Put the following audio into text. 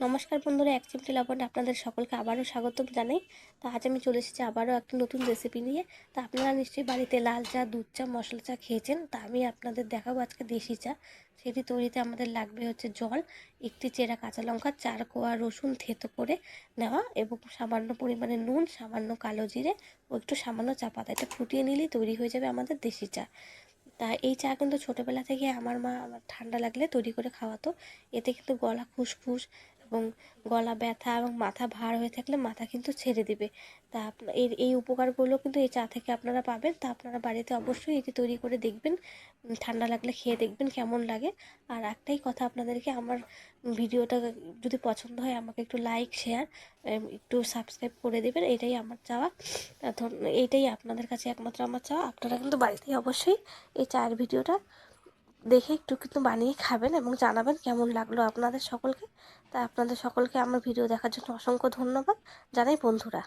নমস্কার বন্ধুরা, এক চিমটি লবণে আপনাদের সকলকে আবারও স্বাগত জানাই। তো আজ আমি চলে এসেছি আবারও একটা নতুন রেসিপি নিয়ে। তা আপনারা নিশ্চয়ই বাড়িতে লাল চা, দুধ চা, মশলা চা খেয়েছেন। তা আমি আপনাদের দেখাবো আজকে দেশি চা। সেটি তৈরিতে আমাদের লাগবে হচ্ছে জল, একটি চেরা কাঁচা লঙ্কা, চার কোয়া রসুন থেতো করে নেওয়া এবং সামান্য পরিমাণে নুন, সামান্য কালো জিরে ও একটু সামান্য চা পাতা। এটা ফুটিয়ে নিলেই তৈরি হয়ে যাবে আমাদের দেশি চা। তা এই চা কিন্তু ছোটোবেলা থেকে আমার মা আমার ঠান্ডা লাগলে তৈরি করে খাওয়াতো। এতে কিন্তু গলা খুসখুস এবং গলা ব্যথা এবং মাথা ভার হয়ে থাকলে মাথা কিন্তু ছেড়ে দিবে। তা এর, এই উপকারগুলো কিন্তু এই চা থেকে আপনারা পাবেন। তা আপনারা বাড়িতে অবশ্যই এটি তৈরি করে দেখবেন। ঠান্ডা লাগলে খেয়ে দেখবেন কেমন লাগে। আর একটাই কথা আপনাদেরকে, আমার ভিডিওটা যদি পছন্দ হয় আমাকে একটু লাইক শেয়ার একটু সাবস্ক্রাইব করে দেবেন। এটাই আমার চাওয়া। এইটাই আপনাদের কাছে একমাত্র আমার চাওয়া। আপনারা কিন্তু বাড়িতেই অবশ্যই এই চায়ের ভিডিওটা দেখে একটু কিন্তু বানিয়ে খাবেন এবং জানাবেন কেমন লাগল আপনাদের সকলকে। তাই আপনাদের সকলকে আমার ভিডিও দেখার জন্য অসংখ্য ধন্যবাদ। জানাই বন্ধুরা।